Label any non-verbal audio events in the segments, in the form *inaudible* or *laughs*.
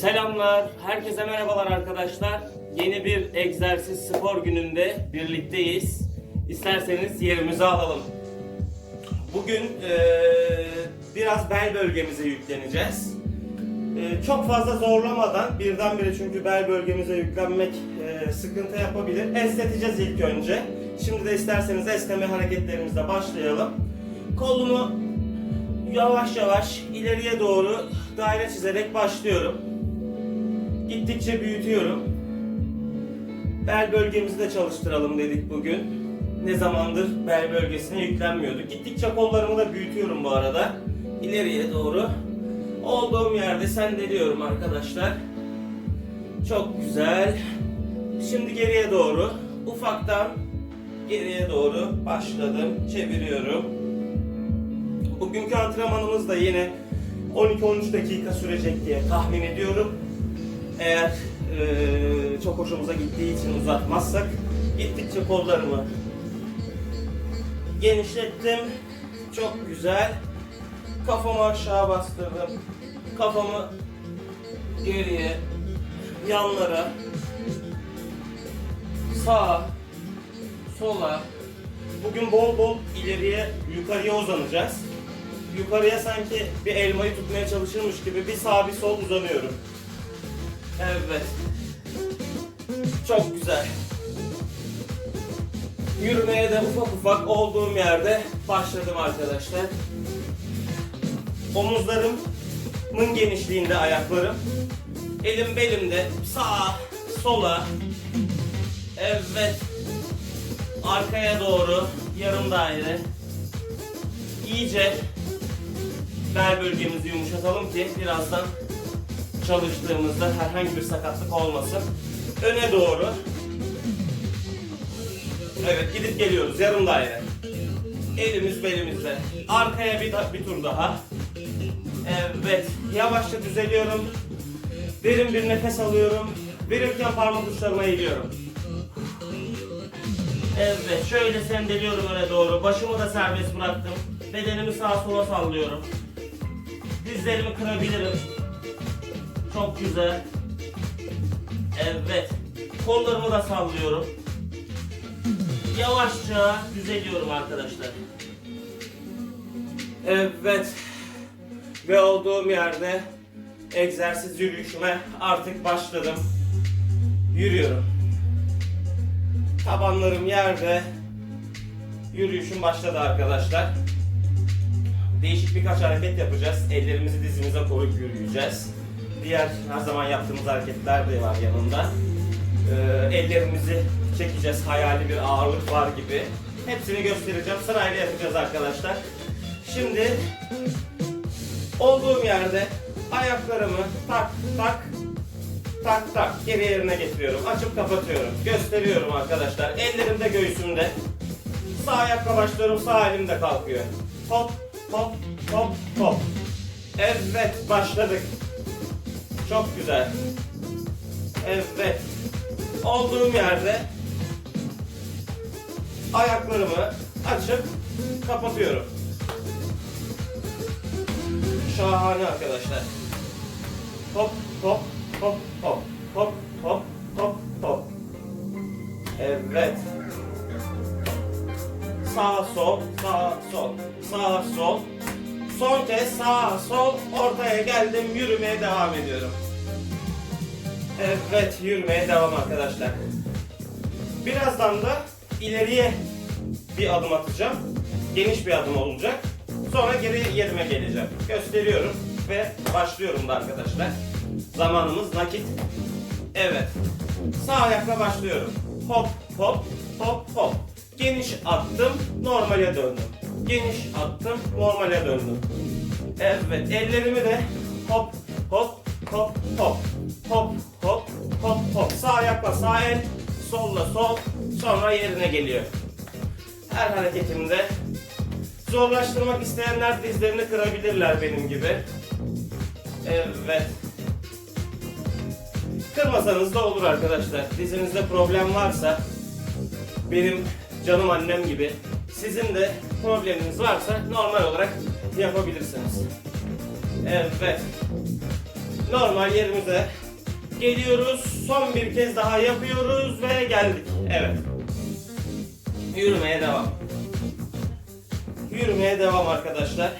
Selamlar, herkese merhabalar arkadaşlar. Yeni bir egzersiz spor gününde birlikteyiz. İsterseniz yerimizi alalım. Bugün eee, biraz bel bölgemize yükleneceğiz. Eee, çok fazla zorlamadan birdenbire çünkü bel bölgemize yüklenmek eee, sıkıntı yapabilir. Esneteceğiz ilk önce. Şimdi de isterseniz esneme hareketlerimizle başlayalım. Kolumu yavaş yavaş ileriye doğru daire çizerek başlıyorum. Gittikçe büyütüyorum. Bel bölgemizi de çalıştıralım dedik bugün. Ne zamandır bel bölgesine yüklenmiyordu. Gittikçe kollarımı da büyütüyorum bu arada. İleriye doğru. Olduğum yerde sendeliyorum arkadaşlar. Çok güzel. Şimdi geriye doğru. Ufaktan geriye doğru başladım. Çeviriyorum. Bugünkü antrenmanımız da yine 12-13 dakika sürecek diye tahmin ediyorum. Eğer eee, çok hoşumuza gittiği için uzatmazsak gittikçe kollarımı genişlettim. Çok güzel. Kafamı aşağı bastırdım. Kafamı geriye, yanlara, sağa, sola. Bugün bol bol ileriye, yukarıya uzanacağız. Yukarıya sanki bir elmayı tutmaya çalışırmış gibi bir sağ bir sol uzanıyorum. Evet. Çok güzel. Yürümeye de ufak ufak olduğum yerde başladım arkadaşlar. Omuzlarımın genişliğinde ayaklarım. Elim belimde sağa, sola. Evet. Arkaya doğru yarım daire. İyice bel bölgemizi yumuşatalım ki birazdan çalıştığımızda herhangi bir sakatlık olmasın. Öne doğru. Evet gidip geliyoruz yarım daire. Elimiz belimizde. Arkaya bir, bir tur daha. Evet yavaşça düzeliyorum. Derin bir nefes alıyorum. Verirken parmak uçlarıma eğiliyorum. Evet şöyle sendeliyorum öne doğru. Başımı da serbest bıraktım. Bedenimi sağa sola sallıyorum. Dizlerimi kırabilirim. Çok güzel. Evet. Kollarımı da sallıyorum. Yavaşça düzeliyorum arkadaşlar. Evet. Ve olduğum yerde egzersiz yürüyüşüme artık başladım. Yürüyorum. Tabanlarım yerde. Yürüyüşüm başladı arkadaşlar. Değişik birkaç hareket yapacağız. Ellerimizi dizimize koyup yürüyeceğiz. Diğer her zaman yaptığımız hareketler de var yanında. Ee, ellerimizi çekeceğiz. Hayali bir ağırlık var gibi. Hepsini göstereceğim. Sırayla yapacağız arkadaşlar. Şimdi olduğum yerde ayaklarımı tak tak tak tak geri yerine getiriyorum. Açıp kapatıyorum. Gösteriyorum arkadaşlar. Ellerim de göğsümde. Sağ ayakla başlıyorum. Sağ elim de kalkıyor. Hop hop hop hop. Evet başladık. Çok güzel. Evet. Olduğum yerde ayaklarımı açıp kapatıyorum. Şahane arkadaşlar. Hop hop hop hop hop hop hop hop. Evet. Sağ sol sağ sol sağ sol. Son kez sağ sol ortaya geldim yürümeye devam ediyorum. Evet yürümeye devam arkadaşlar. Birazdan da ileriye bir adım atacağım. Geniş bir adım olacak. Sonra geri yerime geleceğim. Gösteriyorum ve başlıyorum da arkadaşlar. Zamanımız nakit. Evet. Sağ ayakla başlıyorum. Hop hop hop hop. Geniş attım, normale döndüm geniş attım, normale döndüm. Evet, ellerimi de hop, hop, hop, hop, hop, hop, hop, hop. Sağ ayakla sağ el, solla sol, sonra yerine geliyor. Her hareketimde zorlaştırmak isteyenler dizlerini kırabilirler benim gibi. Evet. Kırmasanız da olur arkadaşlar. Dizinizde problem varsa benim canım annem gibi sizin de probleminiz varsa normal olarak yapabilirsiniz. Evet. normal yerimize geliyoruz. Son bir kez daha yapıyoruz ve geldik. Evet. Yürümeye devam. Yürümeye devam arkadaşlar.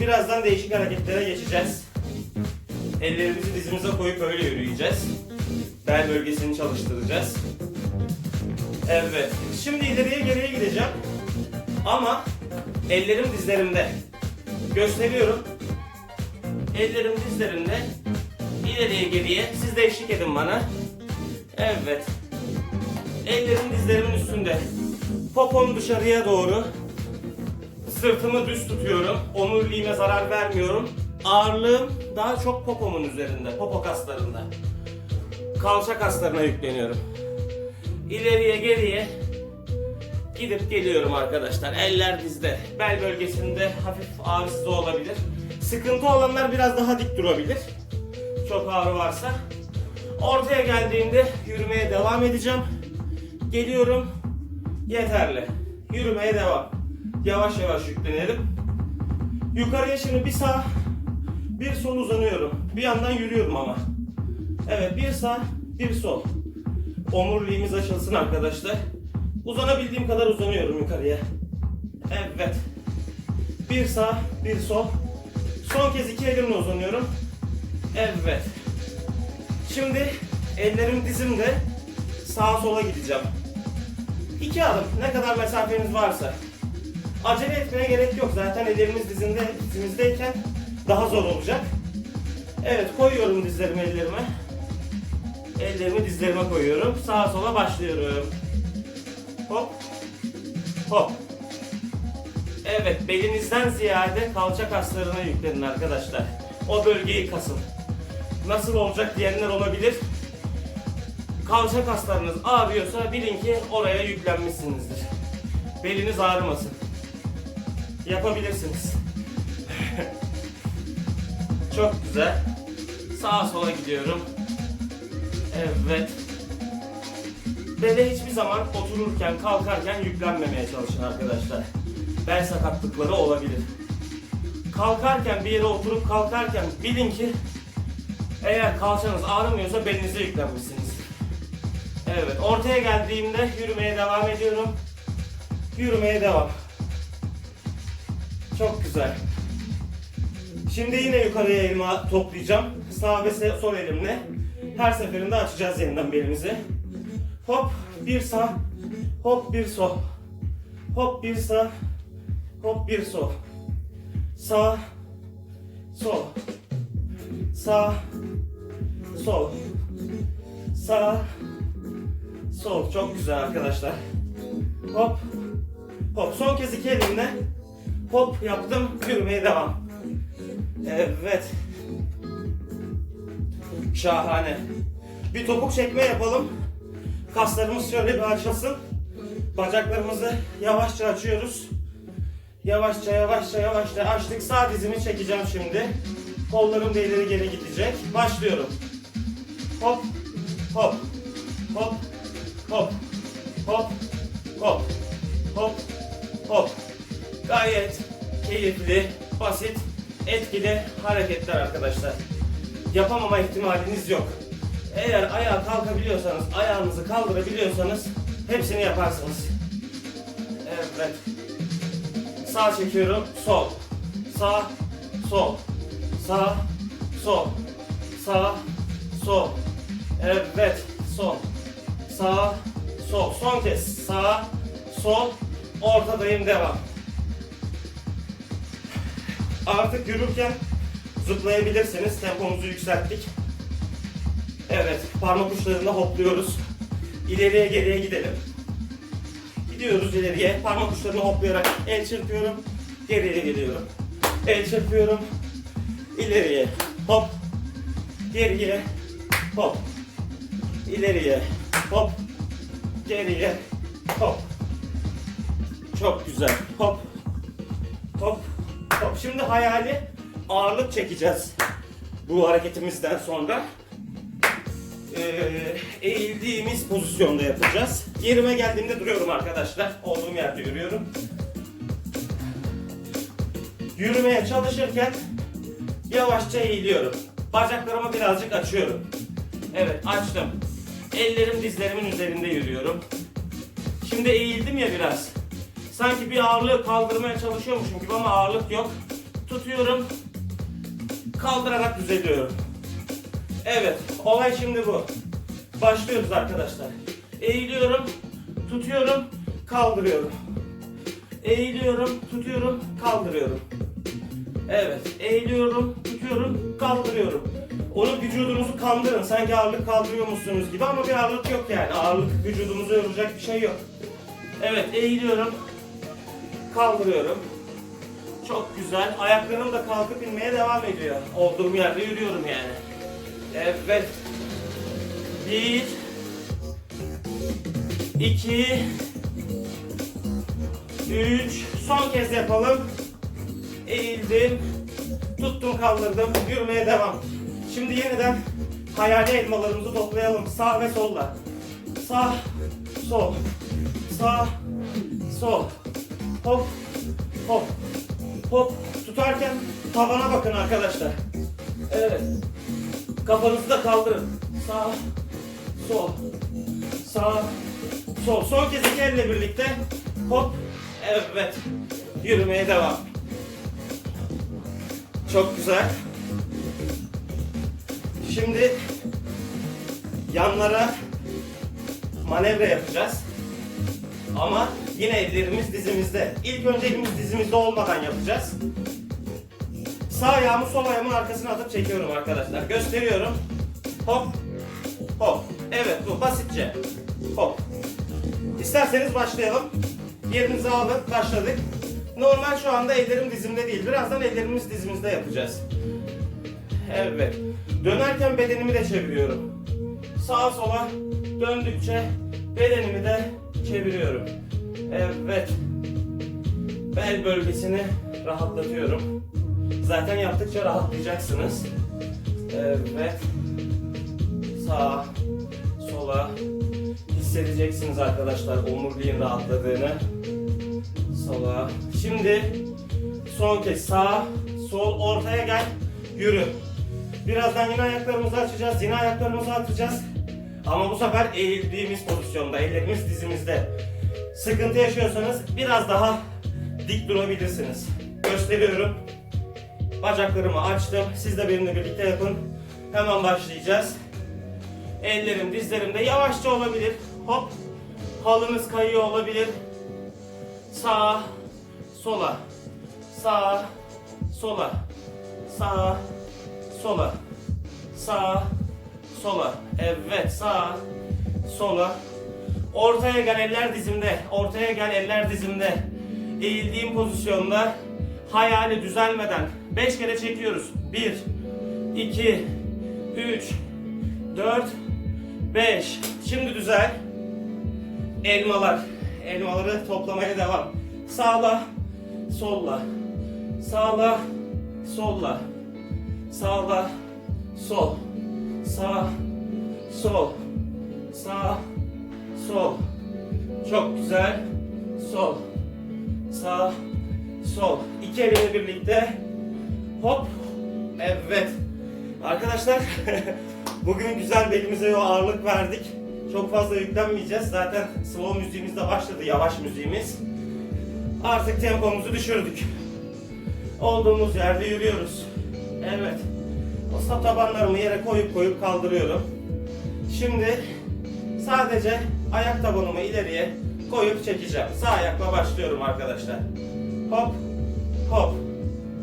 Birazdan değişik hareketlere geçeceğiz. Ellerimizi dizimize koyup öyle yürüyeceğiz. Bel bölgesini çalıştıracağız. Evet. Şimdi ileriye geriye gideceğim. Ama ellerim dizlerimde. Gösteriyorum. Ellerim dizlerimde. İleriye geriye. Siz de eşlik edin bana. Evet. Ellerim dizlerimin üstünde. Popom dışarıya doğru. Sırtımı düz tutuyorum. Omuriliğime zarar vermiyorum. Ağırlığım daha çok popomun üzerinde. Popo kaslarında. Kalça kaslarına yükleniyorum. İleriye geriye gidip geliyorum arkadaşlar. Eller dizde. Bel bölgesinde hafif ağrısız olabilir. Sıkıntı olanlar biraz daha dik durabilir. Çok ağrı varsa. Ortaya geldiğimde yürümeye devam edeceğim. Geliyorum. Yeterli. Yürümeye devam. Yavaş yavaş yüklenelim. Yukarıya şimdi bir sağ, bir sol uzanıyorum. Bir yandan yürüyorum ama. Evet bir sağ, bir sol. Omuriliğimiz açılsın arkadaşlar. Uzanabildiğim kadar uzanıyorum yukarıya. Evet. Bir sağ, bir sol. Son kez iki elimle uzanıyorum. Evet. Şimdi ellerim dizimde sağa sola gideceğim. İki adım ne kadar mesafeniz varsa. Acele etmeye gerek yok zaten ellerimiz dizinde, dizimizdeyken daha zor olacak. Evet koyuyorum dizlerimi ellerime. Ellerimi dizlerime koyuyorum. Sağa sola başlıyorum. Hop. Hop. Evet belinizden ziyade kalça kaslarına yüklenin arkadaşlar. O bölgeyi kasın. Nasıl olacak diyenler olabilir. Kalça kaslarınız ağrıyorsa bilin ki oraya yüklenmişsinizdir. Beliniz ağrımasın. Yapabilirsiniz. *laughs* Çok güzel. Sağa sola gidiyorum. Evet. Bele hiçbir zaman otururken, kalkarken yüklenmemeye çalışın arkadaşlar. Bel sakatlıkları olabilir. Kalkarken, bir yere oturup kalkarken bilin ki eğer kalçanız ağrımıyorsa belinize yüklenmişsiniz. Evet, ortaya geldiğimde yürümeye devam ediyorum. Yürümeye devam. Çok güzel. Şimdi yine yukarıya elimi toplayacağım. Sağ ve sol elimle. Her seferinde açacağız yeniden belimizi. Hop bir sağ, hop bir sol. Hop bir sağ, hop bir sol. Sağ, sol. Sağ, sol. Sağ, sol. Çok güzel arkadaşlar. Hop, hop. Son kez iki elimle hop yaptım. Yürümeye devam. Evet. Şahane. Bir topuk çekme yapalım. Kaslarımız şöyle bir açılsın. Bacaklarımızı yavaşça açıyoruz. Yavaşça yavaşça yavaşça açtık. Sağ dizimi çekeceğim şimdi. Kollarım da ileri geri gidecek. Başlıyorum. Hop hop hop hop hop hop hop hop. Gayet keyifli, basit, etkili hareketler arkadaşlar. Yapamama ihtimaliniz yok. Eğer ayağa kalkabiliyorsanız, ayağınızı kaldırabiliyorsanız hepsini yaparsınız. Evet. Sağ çekiyorum, sol. Sağ, sol. Sağ, sol. Sağ, sol. Evet, sol. Sağ, sol. Son kez. Sağ, sol. Ortadayım, devam. Artık yürürken zıplayabilirsiniz. Tempomuzu yükselttik. Evet, parmak uçlarında hopluyoruz. İleriye geriye gidelim. Gidiyoruz ileriye. Parmak uçlarını hoplayarak el çırpıyorum. Geriye geliyorum. El çırpıyorum. İleriye. Hop. Geriye. Hop. İleriye. Hop. Geriye. Hop. Çok güzel. Hop. Hop. Hop. Şimdi hayali ağırlık çekeceğiz. Bu hareketimizden sonra eee, eğildiğimiz pozisyonda yapacağız. Yerime geldiğimde duruyorum arkadaşlar. Olduğum yerde yürüyorum. Yürümeye çalışırken Yavaşça eğiliyorum. Bacaklarımı birazcık açıyorum. Evet açtım. Ellerim dizlerimin üzerinde yürüyorum. Şimdi eğildim ya biraz. Sanki bir ağırlığı kaldırmaya çalışıyormuşum gibi ama ağırlık yok. Tutuyorum. Kaldırarak düzeliyorum. Evet, olay şimdi bu. Başlıyoruz arkadaşlar. Eğiliyorum, tutuyorum, kaldırıyorum. Eğiliyorum, tutuyorum, kaldırıyorum. Evet, eğiliyorum, tutuyorum, kaldırıyorum. Onu vücudunuzu kandırın. Sanki ağırlık kaldırıyormuşsunuz gibi ama bir ağırlık yok yani. Ağırlık vücudumuzu yoracak bir şey yok. Evet, eğiliyorum, kaldırıyorum. Çok güzel. Ayaklarım da kalkıp inmeye devam ediyor. Olduğum yerde yürüyorum yani. Evet. Bir. iki, Üç. Son kez yapalım. Eğildim. Tuttum kaldırdım. Yürümeye devam. Şimdi yeniden hayali elmalarımızı toplayalım. Sağ ve solla. Sağ, sol. Sağ, sol. Hop, hop, hop. Tutarken tavana bakın arkadaşlar. Evet. Kafanızı da kaldırın. Sağ, sol, sağ, sol. Son kez iki elle birlikte. Hop, evet. Yürümeye devam. Çok güzel. Şimdi yanlara manevra yapacağız. Ama yine ellerimiz dizimizde. İlk önce elimiz dizimizde olmadan yapacağız. Sağ ayağımı sol ayağımın arkasına atıp çekiyorum arkadaşlar. Gösteriyorum. Hop. Hop. Evet bu basitçe. Hop. İsterseniz başlayalım. Yerinizi alın. Başladık. Normal şu anda ellerim dizimde değil. Birazdan ellerimiz dizimizde yapacağız. Evet. Dönerken bedenimi de çeviriyorum. Sağa sola döndükçe bedenimi de çeviriyorum. Evet. Bel bölgesini rahatlatıyorum. Zaten yaptıkça rahatlayacaksınız. Evet. Sağa, sola hissedeceksiniz arkadaşlar omuriliğin rahatladığını. Sola. Şimdi son kez sağ, sol, ortaya gel, yürü. Birazdan yine ayaklarımızı açacağız, yine ayaklarımızı atacağız. Ama bu sefer eğildiğimiz pozisyonda, ellerimiz dizimizde. Sıkıntı yaşıyorsanız biraz daha dik durabilirsiniz. Gösteriyorum. Bacaklarımı açtım. Siz de benimle birlikte yapın. Hemen başlayacağız. Ellerim dizlerimde yavaşça olabilir. Hop. Halınız kayıyor olabilir. Sağa, sola. Sağa, sola. Sağa, sola. Sağa, sola. Evet, sağa, sola. Ortaya gel eller dizimde. Ortaya gel eller dizimde. Eğildiğim pozisyonda hayali düzelmeden 5 kere çekiyoruz. 1 2 3 4 5 Şimdi düzel. Elmalar. Elmaları toplamaya devam. Sağla, solla. Sağla, solla. Sağla, sol. Sağ, sol. Sağ, sol. Çok güzel. Sol. Sağ, sol. İki elimle birlikte. Hop. Evet. Arkadaşlar *laughs* bugün güzel belimize o ağırlık verdik. Çok fazla yüklenmeyeceğiz. Zaten slow müziğimiz de başladı. Yavaş müziğimiz. Artık tempomuzu düşürdük. Olduğumuz yerde yürüyoruz. Evet. Sap tabanlarımı yere koyup koyup kaldırıyorum. Şimdi sadece ayak tabanımı ileriye koyup çekeceğim. Sağ ayakla başlıyorum arkadaşlar. Hop, hop,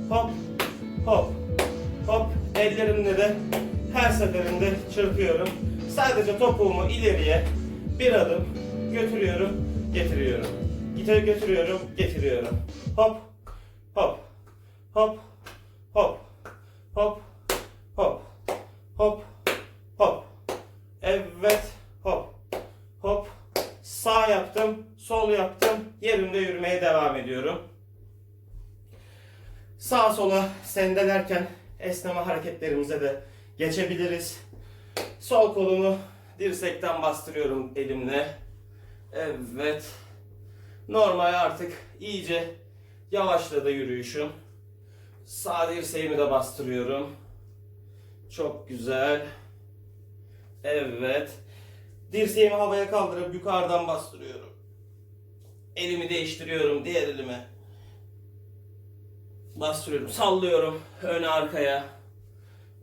hop, hop, hop. Ellerimle de her seferinde çırpıyorum. Sadece topuğumu ileriye bir adım götürüyorum, getiriyorum. Gite götürüyorum, getiriyorum. Hop, hop, hop, hop, hop, hop, hop, hop. Evet, hop, hop. Sağ yaptım, sol yaptım. Yerimde yürümeye devam ediyorum. Sağa sola sendelerken esneme hareketlerimize de geçebiliriz. Sol kolumu dirsekten bastırıyorum elimle. Evet. Normal artık iyice yavaşladı yürüyüşüm. Sağ dirseğimi de bastırıyorum. Çok güzel. Evet. Dirseğimi havaya kaldırıp yukarıdan bastırıyorum. Elimi değiştiriyorum diğer elime. Bastırıyorum, sallıyorum öne arkaya.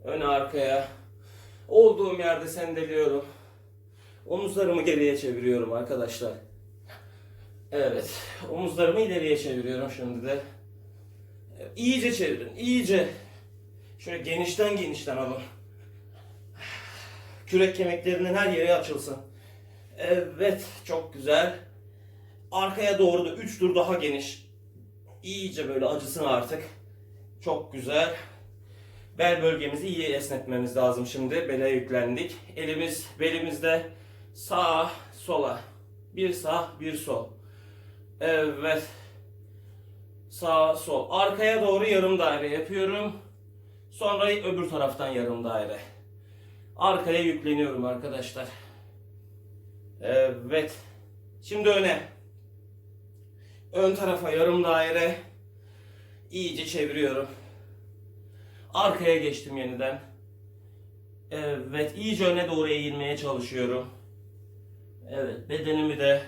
Öne arkaya. Olduğum yerde sendeliyorum. Omuzlarımı geriye çeviriyorum arkadaşlar. Evet, omuzlarımı ileriye çeviriyorum şimdi de. İyice çevirin, iyice. Şöyle genişten genişten alın. Kürek kemiklerinin her yeri açılsın. Evet, çok güzel. Arkaya doğru da 3 tur daha geniş. İyice böyle acısın artık. Çok güzel. Bel bölgemizi iyi esnetmemiz lazım şimdi. Bele yüklendik. Elimiz belimizde sağa sola. Bir sağ bir sol. Evet. Sağ sol. Arkaya doğru yarım daire yapıyorum. Sonra öbür taraftan yarım daire. Arkaya yükleniyorum arkadaşlar. Evet. Şimdi öne. Ön tarafa yarım daire. İyice çeviriyorum. Arkaya geçtim yeniden. Evet, iyice öne doğru eğilmeye çalışıyorum. Evet, bedenimi de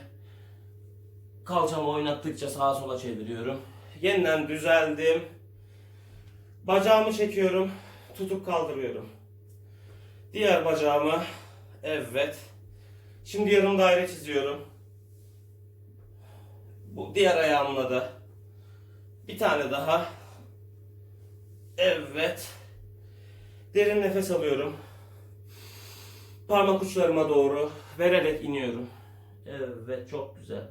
kalçamı oynattıkça sağa sola çeviriyorum. Yeniden düzeldim. Bacağımı çekiyorum. Tutup kaldırıyorum. Diğer bacağımı evet. Şimdi yarım daire çiziyorum. Bu diğer ayağımla da bir tane daha. Evet. Derin nefes alıyorum. Parmak uçlarıma doğru vererek iniyorum. Evet, çok güzel.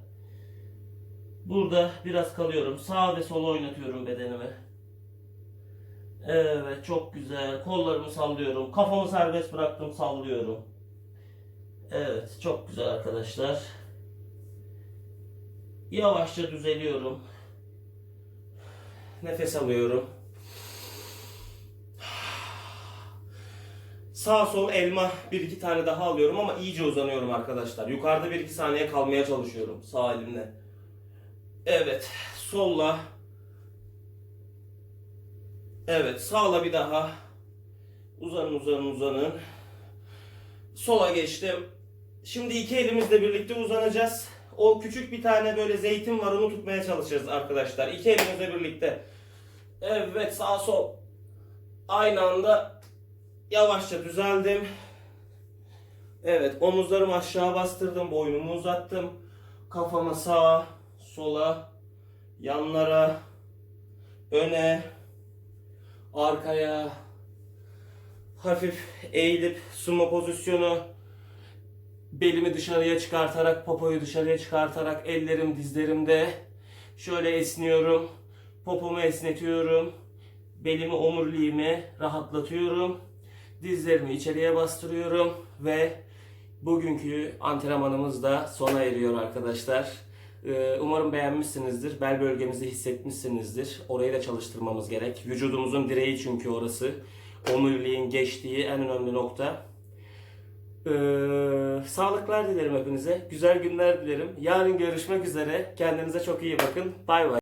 Burada biraz kalıyorum. Sağ ve sola oynatıyorum bedenimi. Evet, çok güzel. Kollarımı sallıyorum. Kafamı serbest bıraktım, sallıyorum. Evet, çok güzel arkadaşlar. Yavaşça düzeliyorum. Nefes alıyorum. Sağ sol elma bir iki tane daha alıyorum ama iyice uzanıyorum arkadaşlar. Yukarıda bir iki saniye kalmaya çalışıyorum sağ elimle. Evet, solla. Evet, sağla bir daha. Uzanın, uzanın, uzanın. Sola geçtim. Şimdi iki elimizle birlikte uzanacağız. O küçük bir tane böyle zeytin var onu tutmaya çalışacağız arkadaşlar. İki elimizle birlikte. Evet, sağ sol. Aynı anda Yavaşça düzeldim. Evet, omuzlarımı aşağı bastırdım, boynumu uzattım. Kafamı sağa, sola, yanlara, öne, arkaya, hafif eğilip sumo pozisyonu, belimi dışarıya çıkartarak, popoyu dışarıya çıkartarak ellerim dizlerimde şöyle esniyorum. Popomu esnetiyorum. Belimi omuriliğimi rahatlatıyorum. Dizlerimi içeriye bastırıyorum ve bugünkü antrenmanımız da sona eriyor arkadaşlar. Ee, Umarım beğenmişsinizdir. Bel bölgemizi hissetmişsinizdir. Orayı da çalıştırmamız gerek. Vücudumuzun direği çünkü orası. Omuriliğin geçtiği en önemli nokta. Ee, sağlıklar dilerim hepinize. Güzel günler dilerim. Yarın görüşmek üzere. Kendinize çok iyi bakın. Bay bay.